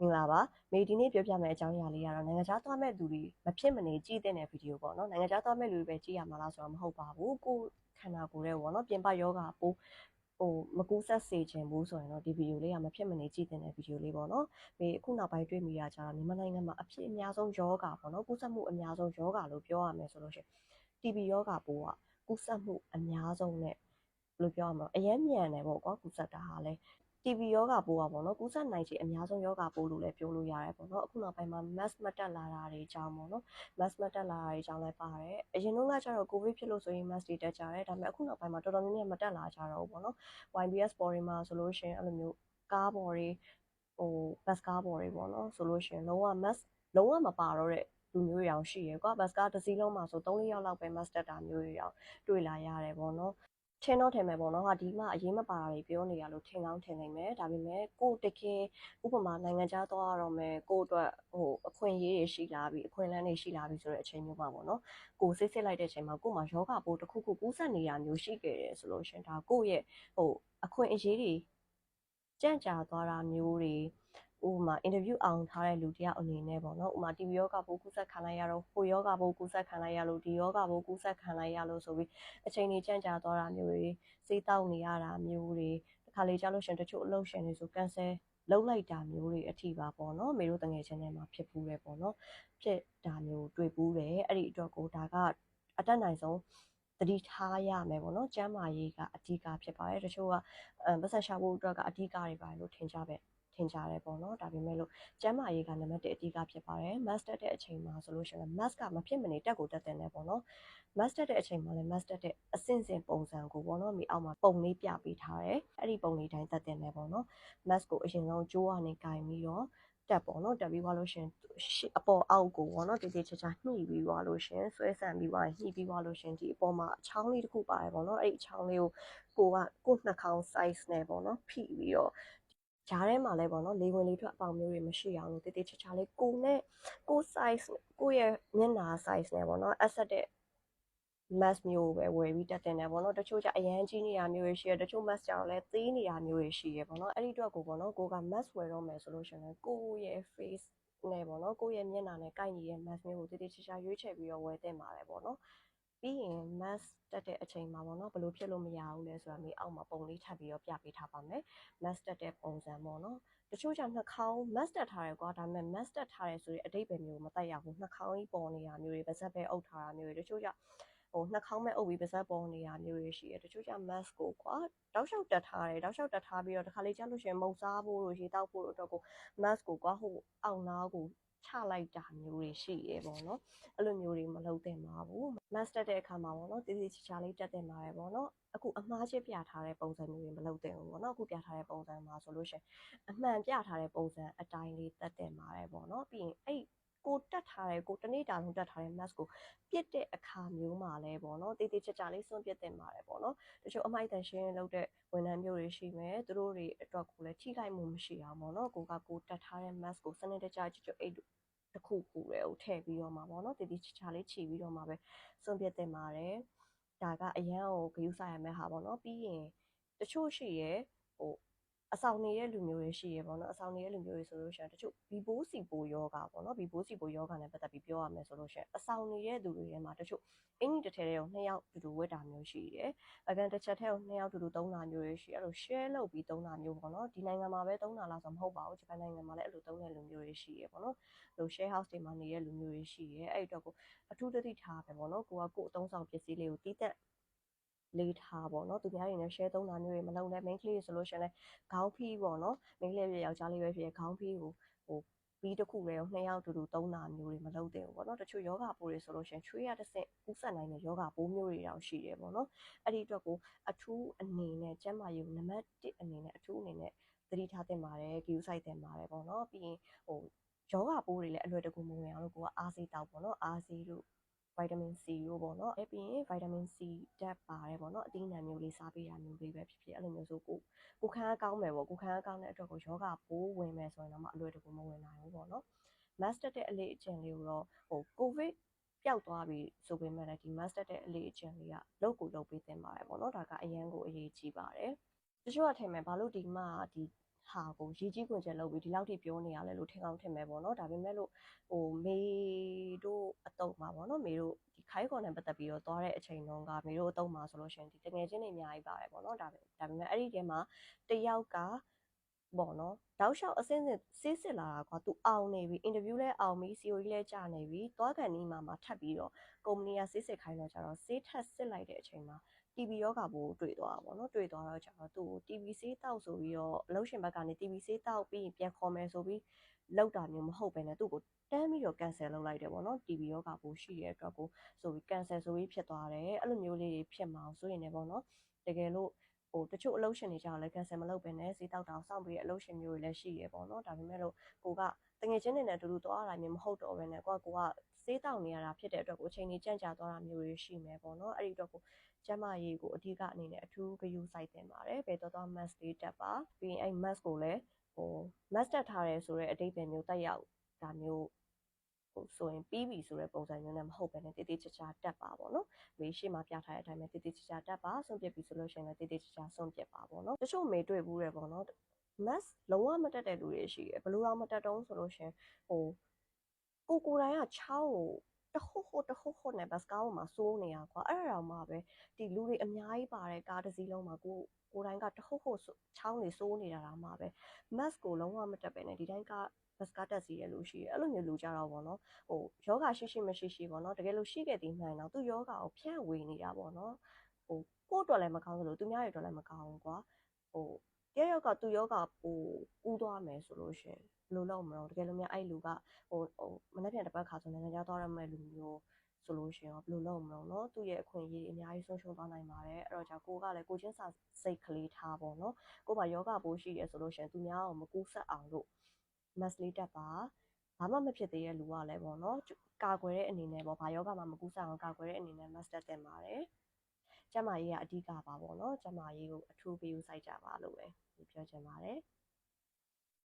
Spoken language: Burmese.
မင်္ဂလာပါမေဒီနေ့ပြောပြမယ့်အကြောင်းအရာလေးကတော့နိုင်ငံခြားသွားမဲ့သူတွေမဖြစ်မနေကြည့်တဲ့ဗီဒီယိုပေါ့နော်နိုင်ငံခြားသွားမဲ့လူတွေပဲကြည့်ရမှာလားဆိုတော့မဟုတ်ပါဘူးကိုခန္ဓာကိုယ်ရဲ့ပေါ့နော်ပြင်ပယောဂပိုးဟိုမကူးဆက်စေခြင်းဘူးဆိုရင်တော့ဒီဗီဒီယိုလေးကမဖြစ်မနေကြည့်တဲ့ဗီဒီယိုလေးပေါ့နော်ဒီအခုနောက်ပိုင်းတွေ့မိရကြတော့မြန်မာနိုင်ငံမှာအဖြစ်အများဆုံးယောဂပေါ့နော်ကူးစက်မှုအများဆုံးယောဂလို့ပြောရမယ်ဆိုလို့ရှိရင် TB ယောဂပိုးကကူးစက်မှုအများဆုံးနဲ့ဘယ်လိုပြောရမလဲအရင်မြန်တယ်ပေါ့ကွာကူးစက်တာဟာလဲ TB ယောဂပိုးอ่ะပေါ့နော်ကူးစက်နိုင်ခြေအများဆုံးယောဂပိုးလို့လည်းပြောလို့ရတယ်ပေါ့နော်အခုနောက်ပိုင်းမှာ mass မတက်လာတာတွေကြောင့်ပေါ့နော် mass မတက်လာတာတွေကြောင့်လည်းပါတယ်အရင်တုန်းကကျတော့ covid ဖြစ်လို့ဆိုရင် mass တွေတက်ကြတယ်ဒါပေမဲ့အခုနောက်ပိုင်းမှာတော်တော်များများမတက်လာကြတော့ဘူးပေါ့နော် YBS ပေါ်တွေမှာဆိုလို့ရှိရင်အဲ့လိုမျိုးကားပေါ်တွေဟို bus ကားပေါ်တွေပေါ့နော်ဆိုလို့ရှိရင်လုံးဝ mass လုံးဝမပါတော့တဲ့လူမျိုးတွေအောင်ရှိရယ်ကွာဘတ်ကားတစ်စီးလုံးမှာဆို3-4ယောက်လောက်ပဲ master တာမျိုးတွေအောင်တွေ့လာရတယ်ပေါ့နော် ထင်တော့ထင်မယ်ပေါ့နော်ဟာဒီမှာအရေးမပါတာတွေပြောနေရလို့ထင်ကောင်းထင်နိုင်မယ်ဒါပေမဲ့ကိုတကယ်ဥပမာနိုင်ငံခြားသွားရတော့မယ်ကိုအတွက်ဟိုအခွင့်အရေးတွေရှိလာပြီအခွင့်အလမ်းတွေရှိလာပြီဆိုတဲ့အချိန်မျိုးမှာပေါ့နော်ကိုစစ်စစ်လိုက်တဲ့အချိန်မှာကိုမှယောဂပိုးတစ်ခုခုကူးစက်နေတာမျိုးရှိခဲ့တယ်ဆိုလို့ရှင်ဒါကိုရဲ့ဟိုအခွင့်အရေးတွေကြန့်ကြာသွားတာမျိုးတွေ ဥပမာအင်တာဗျူးအောင်ထားတဲ့လူတယောက်အနေနဲ့ပေါ့နော်ဥပမာ TB ယောဂပိုးကူးစက်ခံလိုက်ရတော့ဟိုယောဂပိုးကူးစက်ခံလိုက်ရလို့ဒီယောဂပိုးကူးစက်ခံလိုက်ရလို့ဆိုပြီးအချိန်ကြီးကြန့်ကြာသွားတာမျိုးတွေစေးတောက်နေရတာမျိုးတွေတခါလေကြားလို့ရှင်တချို့အလုပ်ရှင်တွေဆို cancel လုံးလိုက်တာမျိုးတွေအထိပါပေါ့နော်မေတို့တငယ်ချင်းတွေမှာဖြစ်ပူးတယ်ပေါ့နော်ဖြစ်တာမျိုးတွေ့ပူးတယ်အဲ့ဒီအတွက်ကိုဒါကအတက်နိုင်ဆုံးတတိထားရမယ်ပေါ့နော်ကျမ်းမာရေးကအဓိကဖြစ်ပါတယ်တချို့ကပတ်သက်ရှာဖို့အတွက်ကအဓိကတွေပါလို့ထင်ကြပဲ ထင်ကြတယ်ပေါ့နော်ဒါပေမဲ့လို့ကျမ်းမာရေးကနံပါတ်1အဓိကဖြစ်ပါတယ် mass တက်တဲ့အချိန်မှာဆိုလို့ရှိရင် mass ကမဖြစ်မနေတက်ကိုတက်တယ်နဲ့ပေါ့နော် mass တက်တဲ့အချိန်မှာလည်း mass တက်တဲ့အဆင့်ဆင့်ပုံစံကိုပေါ့နော်မိအောက်မှာပုံလေးပြပေးထားတယ်အဲ့ဒီပုံလေးတိုင်းတက်တယ်နဲ့ပေါ့နော် mass ကိုအရင်ဆုံးကြိုးကနေကင်ပြီးတော့တက်ပေါ့နော်တက်ပြီးသွားလို့ရှင်အပေါ်အောက်ကိုပေါ့နော်တည်တည်ချာချာညှိပြီးသွားလို့ရှင်ဆွဲဆန့်ပြီးသွားညှိပြီးသွားလို့ရှင်ဒီအပေါ်မှာအချောင်းလေးတစ်ခုပါတယ်ပေါ့နော်အဲ့ဒီအချောင်းလေးကိုကိုကကိုနှာခေါင်း size နဲ့ပေါ့နော်ဖိပြီးတော့ ဂျားထဲမှာလည်းပေါ့နော်လေဝင်လေထွက်အပေါင်မျိုးတွေမရှိအောင်လို့တည်တည်ချာချာလေးကိုနဲ့ကို size ကိုရဲ့မျက်နှာ size နဲ့ပေါ့နော်အဆက်တဲ့ mask မျိုးပဲဝယ်ပြီးတက်တင်တယ်ပေါ့နော်တချို့ကျအရန်ကြီးနေတာမျိုးတွေရှိရတချို့ mask ကျတော့လည်းသေးနေတာမျိုးတွေရှိရပေါ့နော်အဲ့ဒီအတွက်ကိုပေါ့နော်ကိုက mask ဝယ်တော့မယ်ဆိုလို့ရှိရင်ကိုရဲ့ face နဲ့ပေါ့နော်ကိုရဲ့မျက်နှာနဲ့ကိုက်ညီတဲ့ mask မျိုးကိုတည်တည်ချာချာရွေးချယ်ပြီးတော့ဝယ်တင်ပါတယ်ပေါ့နော် ပြီးရင် mask တက်တဲ့အချိန်မှာပေါ့နော်ဘလို့ဖြစ်လို့မရဘူးလဲဆိုတာမျိုးအောက်မှာပုံလေးထပ်ပြီးတော့ပြပေးထားပါမယ် mask တက်တဲ့ပုံစံပေါ့နော်တချို့ကျနှာခေါင်း mask တက်ထားတယ်ကွာဒါပေမဲ့ mask တက်ထားတယ်ဆိုရင်အတိတ်ပဲမျိုးမတက်ရဘူးနှာခေါင်းကြီးပေါ်နေတာမျိုးတွေပါးစပ်ပဲအုပ်ထားတာမျိုးတွေတချို့ကျဟိုနှာခေါင်းမဲ့အုပ်ပြီးပါးစပ်ပေါ်နေတာမျိုးတွေရှိတယ်တချို့ကျ mask ကိုကွာတောက်လျှောက်တက်ထားတယ်တောက်လျှောက်တက်ထားပြီးတော့တခါလေကြာလို့ရှိရင်မုံစားဖို့လို့ရေတောက်ဖို့လို့အတွက်ကို mask ကိုကွာဟိုအောက်နားကို ချလိုက်တာမျိုးတွေရှိရပေါ့နော်အဲ့လိုမျိုးတွေမလုပ်သင့်ပါဘူး mask တက်တဲ့အခါမှာပေါ့နော်တည်တည်ချာချာလေးတက်သင့်ပါတယ်ပေါ့နော်အခုအမှားချစ်ပြထားတဲ့ပုံစံမျိုးတွေမလုပ်သင့်ဘူးပေါ့နော်အခုပြထားတဲ့ပုံစံမှာဆိုလို့ရှိရင်အမှန်ပြထားတဲ့ပုံစံအတိုင်းလေးတက်သင့်ပါတယ်ပေါ့နော်ပြီးရင်အဲ့ ကိုတက်ထားတယ်ကိုတနေ့တာလုံးတက်ထားတဲ့ mask ကိုပြစ်တဲ့အခါမျိုးမှာလဲပေါ့နော်တေးသေးချာချာလေးစွန့်ပြစ်တင်ပါတယ်ပေါ့နော်တချို့အမိုက်တန်ရှင်းလုပ်တဲ့ဝန်ထမ်းမျိုးတွေရှိမယ်သူတို့တွေအတွက်ကိုလည်းထိခိုက်မှုမရှိအောင်ပေါ့နော်ကိုကကိုတက်ထားတဲ့ mask ကိုစနစ်တကျကြွကြွအိတ်တစ်ခုခုတွေကိုထည့်ပြီးတော့မှာပေါ့နော်တေးသေးချာချာလေးခြီပြီးတော့မှာပဲစွန့်ပြစ်တင်ပါတယ်ဒါကအရန်ကိုဂရုစိုက်ရမယ့်ဟာပေါ့နော်ပြီးရင်တချို့ရှိရဲဟို အဆောင်နေတဲ့လူမျိုးတွေရှိရပေါ့နော်အဆောင်နေတဲ့လူမျိုးတွေဆိုလို့ရှိရင်တချို့ဘီဘိုးစီပိုယောဂပေါ့နော်ဘီဘိုးစီပိုယောဂနဲ့ပတ်သက်ပြီးပြောရမယ်ဆိုလို့ရှိရင်အဆောင်နေတဲ့သူတွေထဲမှာတချို့အင်ကြီးတစ်ထည်တွေကိုနှစ်ယောက်တူတူဝတ်တာမျိုးရှိတယ်အကန်တစ်ချက်ထဲကိုနှစ်ယောက်တူတူသုံးတာမျိုးတွေရှိအဲ့လို share လုပ်ပြီးသုံးတာမျိုးပေါ့နော်ဒီနိုင်ငံမှာပဲသုံးတာလားဆိုမဟုတ်ပါဘူးဂျပန်နိုင်ငံမှာလည်းအဲ့လိုသုံးတဲ့လူမျိုးတွေရှိရပေါ့နော်လို share house တွေမှာနေတဲ့လူမျိုးတွေရှိရအဲ့အတွက်ကိုအထူးသတိထားပဲပေါ့နော်ကိုကကိုအသုံးဆောင်ပစ္စည်းလေးကိုတီးတက် လေးထားပေါ့နော်သူများတွေနဲ့ share သုံးတာမျိုးတွေမလုပ်နဲ့ main ကလေးဆိုလို့ရှိရင်လည်းခေါင်းဖီးပေါ့နော် main ကလေးပြယောက်ျားလေးပဲဖြစ်ခေါင်းဖီးကိုဟိုပြီးတစ်ခုလေကိုနှစ်ယောက်တူတူသုံးတာမျိုးတွေမလုပ်သင့်ဘူးပေါ့နော်တချို့ယောဂပိုးတွေဆိုလို့ရှိရင်ချွေးရတဲ့ဆင့်ကူးစက်နိုင်တဲ့ယောဂပိုးမျိုးတွေတောင်ရှိတယ်ပေါ့နော်အဲ့ဒီအတွက်ကိုအထူးအနေနဲ့ကျန်းမာရေးနံပါတ်1အနေနဲ့အထူးအနေနဲ့သတိထားသင့်ပါတယ်ဂရုစိုက်သင့်ပါတယ်ပေါ့နော်ပြီးရင်ဟိုယောဂပိုးတွေလည်းအလွယ်တကူမဝင်အောင်လို့ကိုကအားစေးတောက်ပေါ့နော်အားစေးတို့ ဗိုက်တာမင် C တို့ပေါ့နော်အဲပြီးရင်ဗိုက်တာမင် C ဓာတ်ပါတယ်ပေါ့နော်အသီးနှံမျိုးလေးစားပေးတာမျိုးလေးပဲဖြစ်ဖြစ်အဲ့လိုမျိုးဆိုကိုကိုခန်းကောင်းမယ်ပေါ့ကိုခန်းကောင်းတဲ့အတွက်ကိုယောဂပိုးဝင်မယ်ဆိုရင်တော့မှအလွယ်တကူမဝင်နိုင်ဘူးပေါ့နော် master တဲ့အလေးအကျင့်လေးကိုတော့ဟို covid ပျောက်သွားပြီဆိုပေမဲ့လည်းဒီ master တဲ့အလေးအကျင့်လေးကလောက်ကိုလောက်ပေးသင့်ပါတယ်ပေါ့နော်ဒါကအရန်ကိုအရေးကြီးပါတယ်တချို့ကထင်မယ်ဘာလို့ဒီမှာဒီ ဟာကိုရည်ကြီးခွင်ချက်လုပ်ပြီးဒီလောက်ထိပြောနေရလဲလို့ထင်ကောင်းထင်မယ်ပေါ့နော်ဒါပေမဲ့လို့ဟိုမေတို့အတုံးမှာပေါ့နော်မေတို့ဒီခိုင်းခေါ်နဲ့ပတ်သက်ပြီးတော့သွားတဲ့အချိန်တုန်းကမေတို့အတုံးမှာဆိုလို့ရှိရင်ဒီတငယ်ချင်းတွေအများကြီးပါတယ်ပေါ့နော်ဒါပေဒါပေမဲ့အဲ့ဒီထဲမှာတယောက်ကပေါ့နော်တောက်လျှောက်အစင်းစင်စေးစစ်လာတာကွာသူအောင်နေပြီအင်တာဗျူးလဲအောင်ပြီ COE လဲကြာနေပြီသွားကန်နီးမှာမှထပ်ပြီးတော့ကုမ္ပဏီကစေးစစ်ခိုင်းတော့ကြတော့စေးထက်စစ်လိုက်တဲ့အချိန်မှာ TB ရောဂါပိုးတွေ့သွားတာပေါ့နော်တွေ့သွားတော့ကျတော့သူ့ကို TB ဆေးတောက်ဆိုပြီးတော့အလုပ်ရှင်ဘက်ကနေ TB ဆေးတောက်ပြီးရင်ပြန်ခေါ်မယ်ဆိုပြီးလောက်တာမျိုးမဟုတ်ပဲねသူ့ကိုတန်းပြီးတော့ cancel လုပ်လိုက်တယ်ပေါ့နော် TB ရောဂါပိုးရှိတဲ့အတွက်ကိုဆိုပြီး cancel ဆိုပြီးဖြစ်သွားတယ်အဲ့လိုမျိုးလေးဖြစ်မှာဆိုရင်လည်းပေါ့နော်တကယ်လို့ဟိုတချို့အလုပ်ရှင်တွေကြောင့်လည်း cancel မလုပ်ဘဲနဲ့ဈေးတောက်တာစောင့်ပြီးအလုပ်ရှင်မျိုးတွေလည်းရှိရပေါ့နော်ဒါပေမဲ့လို့ကိုကတငယ်ချင်းတွေနဲ့အတူတူသွားတာမျိုးမဟုတ်တော့ဘဲနဲ့ကိုကကိုကဈေးတောက်နေရတာဖြစ်တဲ့အတွက်ကိုအချိန်ကြီးကြန့်ကြာသွားတာမျိုးတွေရှိမယ်ပေါ့နော်အဲ့ဒီတော့ကို ကိုကျမရေးကိုအဓိကအနေနဲ့အထူးဂရုစိုက်တင်ပါတယ်ဘယ်တော့တော့ mask လေးတက်ပါပြီးရင်အဲ့ mask ကိုလည်းဟို mask တက်ထားရဲဆိုတဲ့အတိတ်ပဲမျိုးတက်ရောက်ဒါမျိုးဟိုဆိုရင်ပြီးပြီဆိုတဲ့ပုံစံမျိုးနဲ့မဟုတ်ဘဲနဲ့တေးသေးချာချာတက်ပါပေါ့နော်။မေးရှိမှပြထားတဲ့အတိုင်းပဲတေးသေးချာချာတက်ပါဆုံးပြပြီဆိုလို့ရှိရင်လည်းတေးသေးချာချာဆုံးပြပါပေါ့နော်။တချို့မေးတွေ့ဘူးတယ်ပေါ့နော်။ mask လုံးဝမတက်တဲ့လူတွေရှိတယ်ဘယ်လိုတော့မတက်တော့ဆိုလို့ရှိရင်ဟိုကိုကိုယ်တိုင်ကချောင်းကို တခုခုတခုခုနဲ့ဘတ်စကားပေါ်မှာစိုးနေရကွာအဲ့ဒါတော့မှပဲဒီလူတွေအများကြီးပါတဲ့ကားတစ်စီးလုံးမှာကိုကိုယ်တိုင်ကတခုခုချောင်းနေစိုးနေတာတော့မှပဲ mask ကိုလုံးဝမတက်ပဲねဒီတိုင်းကဘတ်စကားတက်စီတဲ့လူရှိတယ်အဲ့လိုမျိုးလူကြတော့ဗောနော်ဟိုယောဂရှိရှိမရှိရှိဗောနော်တကယ်လို့ရှိခဲ့သည်မှန်တော့သူယောဂကိုဖြန့်ဝေနေတာဗောနော်ဟိုကိုယ့်အတွက်လည်းမကောင်းသလိုသူများတွေအတွက်လည်းမကောင်းဘူးကွာဟိုတယောက်ကသူယောဂဟိုကူးသွားမယ်ဆိုလို့ရှင် ဘယ်လိုလုပ်မလို့တကယ်လို့များအဲ့လူကဟိုဟိုမနေ့ပြန်တစ်ပတ်ခါဆိုနိုင်ငံခြားသွားရမယ့်လူမျိုးဆိုလို့ရှိရင်ဘယ်လိုလုပ်မလို့เนาะသူ့ရဲ့အခွင့်အရေးအများကြီးဆုံးရှုံးသွားနိုင်ပါတယ်အဲ့တော့じゃကိုကလည်းကိုချင်းစာစိတ်ကလေးထားပေါ့เนาะကိုမှာယောဂပိုးရှိတယ်ဆိုလို့ရှိရင်သူများအောင်မကူးဆက်အောင်လို့ mask လေးတက်ပါဘာမှမဖြစ်သေးတဲ့လူကလည်းပေါ့နော်ကာကွယ်တဲ့အနေနဲ့ပေါ့ဘာယောဂမှမကူးဆက်အောင်ကာကွယ်တဲ့အနေနဲ့ mask တက်တင်ပါတယ်ကျမကြီးကအဓိကပါပေါ့နော်ကျမကြီးကိုအထူးပေးဦးစိုက်ကြပါလို့ပဲပြောချင်ပါတယ်